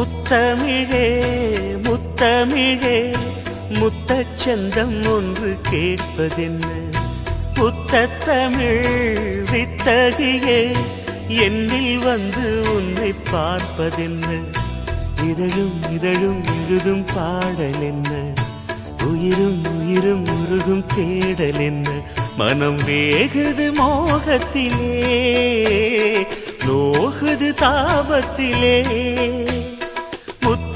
முத்தமிழே முத்தமிழே முத்தச்சந்தம் ஒன்று கேட்பதென்ன? புத்தத்தமிழ் வித்தகியே என்னில் வந்து உன்னை பார்ப்பதென்ன? இதழும் இதழும் எழுதும் பாடல் என்ன உயிரும் உயிரும் உருகும் தேடல் என்ன மனம் வேகுது மோகத்திலே நோகுது தாபத்திலே.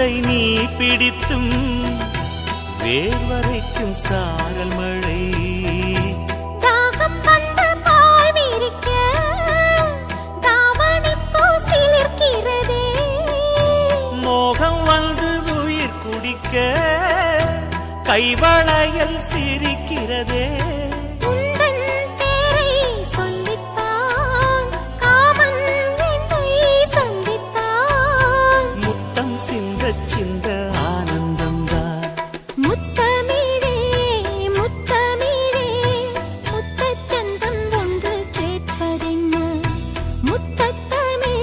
நாணக்குடை நீ பிடித்தும் வேர்வரைக்கும் சாரல் மழை. மோகம் வந்து உயிர் குடிக்க கைவளையல் சிரிக்கிறதே. சிந்த சிந்த ஆனந்தம்தான். முத்தமிழே முத்தமிழே முத்தச்சந்தம் ஒன்று கேட்பதென்ன முத்தத்தமிழ்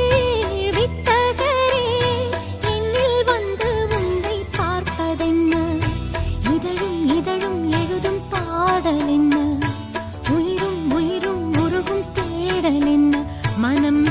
வித்தகரே என்னில் வந்து உன்னை பார்ப்பதென்ன? இதழும் இதழும் எழுதும் பாடல் என்ன உயிரும் உயிரும் உருகும் தேடல் என்ன மனம்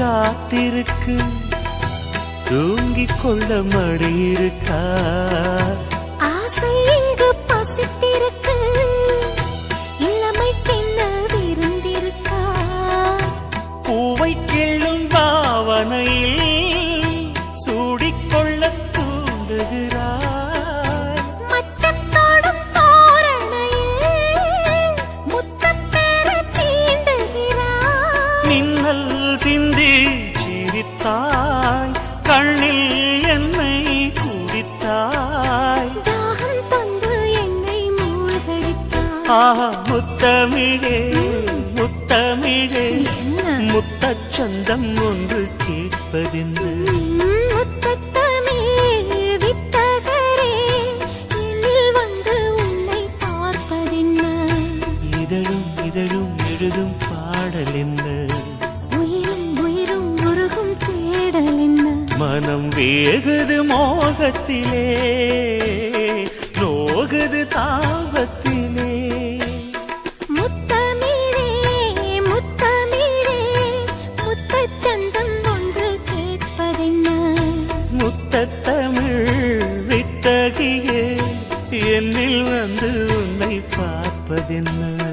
காத்திருக்கு. தூங்கிக் கொள்ள மடி இருக்கா ஆசை இங்கு ஆஹா முத்தமிழே முத்தமிழே என்ன? முத்தச்சந்தம் ஒன்று கேட்பதென்று இதழும் இதழும் எழுதும் பாடல் என்ன மனம் வேகுது மோகத்திலே நோகுது தாபத்திலே வித்தகியே என்னில் வந்து உன்னை பார்ப்பதென்ன?